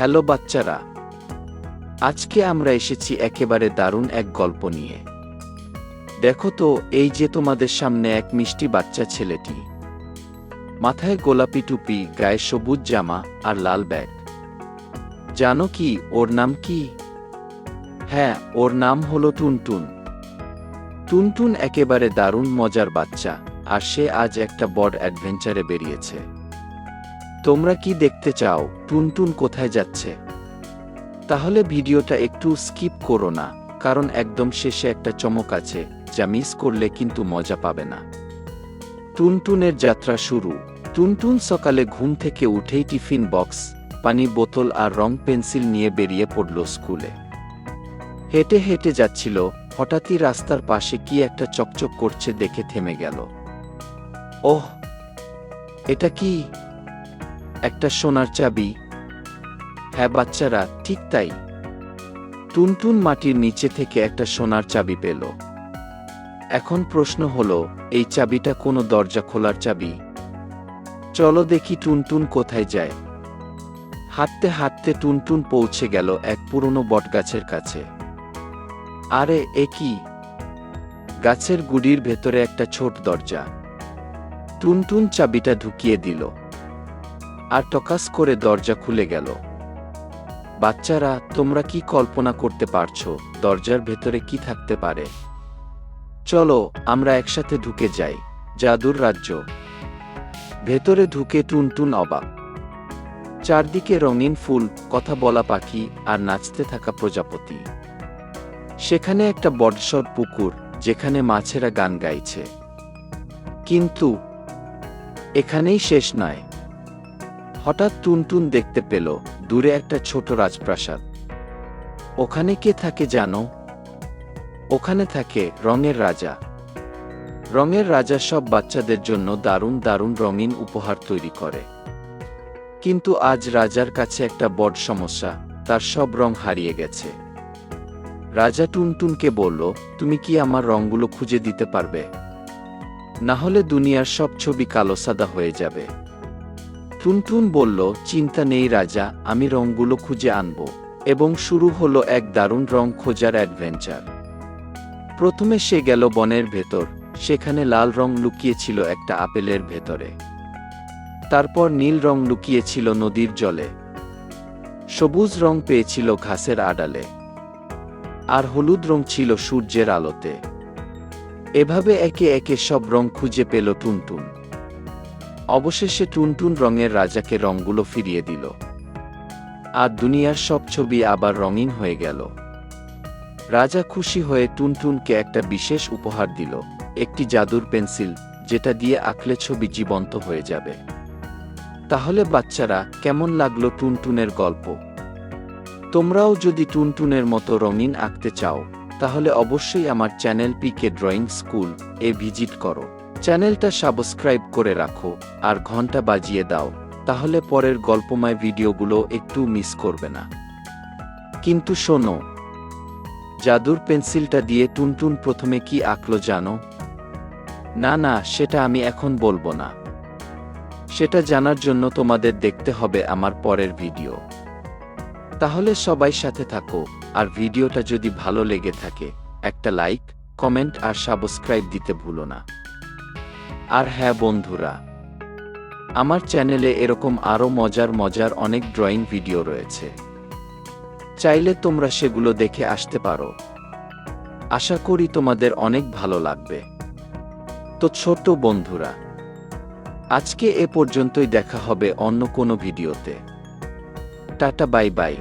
Hello বাচ্চারা। আজকে আমরা এসেছি একেবারে দারুণ এক গল্প নিয়ে। দেখো তো, এই যে তোমাদের সামনে এক মিষ্টি বাচ্চা ছেলেটি। মাথায় গোলাপি টুপি, গায়ে সবুজ জামা আর লাল ব্যাগ। জানো কি, ওর নাম কি? হ্যাঁ ওর নাম হলো টুনটুন। টুনটুন একেবারে দারুণ মজার বাচ্চা, আর সে আজ একটা বড় অ্যাডভেঞ্চারে বেরিয়েছে। তোমরা কি দেখতে চাও? টুনটুন কোথায় যাচ্ছে? তাহলে ভিডিওটা একটু স্কিপ করো না, কারণ একদম শেষে একটা চমক আছে, যা মিস করলে কিন্তু মজা পাবে না। টুনটুনের যাত্রা শুরু। টুনটুন সকালে ঘুম থেকে উঠেই টিফিন বক্স, পানি বোতল আর রং পেন্সিল নিয়ে বেরিয়ে পড়ল স্কুলে। হেঁটে হেঁটে যাচ্ছিল, হঠাৎই রাস্তার পাশে কি একটা চকচক করছে দেখে থেমে গেল। ওহ, এটা কি? একটা সোনার চাবি। হ্যাঁ বাচ্চারা, ঠিক তাই। টুনটুন মাটির নিচে থেকে একটা সোনার চাবি পেল। এখন প্রশ্ন হলো, এই চাবিটা কোনো দরজা খোলার চাবি? চলো দেখি টুনটুন কোথায় যায়। হাঁটতে হাঁটতে টুনটুন পৌঁছে গেল এক পুরনো বটগাছের কাছে। আরে, এ কি? গাছের গুড়ির ভেতরে একটা ছোট দরজা। টুনটুন চাবিটা ঢুকিয়ে দিল। আর টকাস করে দরজা খুলে গেল। বাচ্চারা, তোমরা কি কল্পনা করতে পারছ, দরজার ভেতরে কি থাকতে পারে? চলো, আমরা একসাথে ঢুকে যাই, জাদুর রাজ্য। ভেতরে ঢুকে টুনটুন অবাক। চারদিকে রঙিন ফুল, কথা বলা পাখি আর নাচতে থাকা প্রজাপতি। সেখানে একটা বড়সড় পুকুর, যেখানে মাছেরা গান গাইছে। কিন্তু, এখানেই শেষ নয়। হঠাৎ টুনটুন দেখতে পেল দূরে একটা ছোট রাজপ্রাসাদ। ওখানে কে থাকে জানো? ওখানে থাকে রঙের রাজা। রঙের রাজা সব বাচ্চাদের জন্য দারুণ দারুণ রঙিন উপহার তৈরি করে। কিন্তু আজ রাজার কাছে একটা বড় সমস্যা, তার সব রং হারিয়ে গেছে। রাজা টুনটুনকে বলল, তুমি কি আমার রঙগুলো খুঁজে দিতে পারবে? না হলে দুনিয়ার সব ছবি কালো সাদা হয়ে যাবে। টুনটুন বলল, চিন্তা নেই রাজা, আমি রঙগুলো খুঁজে আনব। এবং শুরু হলো এক দারুণ রং খোঁজার অ্যাডভেঞ্চার। প্রথমে সে গেল বনের ভেতর, সেখানে লাল রং লুকিয়েছিল একটা আপেলের ভেতরে। তারপর নীল রং লুকিয়েছিল নদীর জলে। সবুজ রং পেয়েছিল ঘাসের আড়ালে। আর হলুদ রং ছিল সূর্যের আলোতে। এভাবে একে একে সব রং খুঁজে পেল টুনটুন। অবশেষে টুনটুন রঙের রাজাকে রঙগুলো ফিরিয়ে দিল। আর দুনিয়ার সব ছবি আবার রঙিন হয়ে গেল। রাজা খুশি হয়ে টুনটুনকে একটা বিশেষ উপহার দিল, একটি জাদুর পেন্সিল, যেটা দিয়ে আঁকলে ছবি জীবন্ত হয়ে যাবে। তাহলে বাচ্চারা, কেমন লাগল টুনটুনের গল্প? তোমরাও যদি টুনটুনের মতো রঙিন আঁকতে চাও, তাহলে অবশ্যই আমার চ্যানেল পিকে ড্রয়িং স্কুল এ ভিজিট করো। চ্যানেলটা সাবস্ক্রাইব করে রাখো, আর ঘণ্টা বাজিয়ে দাও, তাহলে পরের গল্পময় ভিডিওগুলো একটু মিস করবে না। কিন্তু শোনো, জাদুর পেন্সিলটা দিয়ে টুনটুন প্রথমে কি আঁকলো জানো? না না, সেটা আমি এখন বলব না। সেটা জানার জন্য তোমাদের দেখতে হবে আমার পরের ভিডিও। তাহলে সবাই সাথে থাকো, আর ভিডিওটা যদি ভালো লেগে থাকে, একটা লাইক, কমেন্ট, আর সাবস্ক্রাইব দিতে ভুলো না। আর হ্যাঁ বন্ধুরা, আমার চ্যানেলে এরকম আরও মজার মজার অনেক ড্রয়িং ভিডিও রয়েছে। চাইলে তোমরা সেগুলো দেখে আসতে পারো। আশা করি তোমাদের অনেক ভালো লাগবে। তো ছোট বন্ধুরা, আজকে এ পর্যন্তই দেখা হবে অন্য কোনো ভিডিওতে। Tata, bye bye.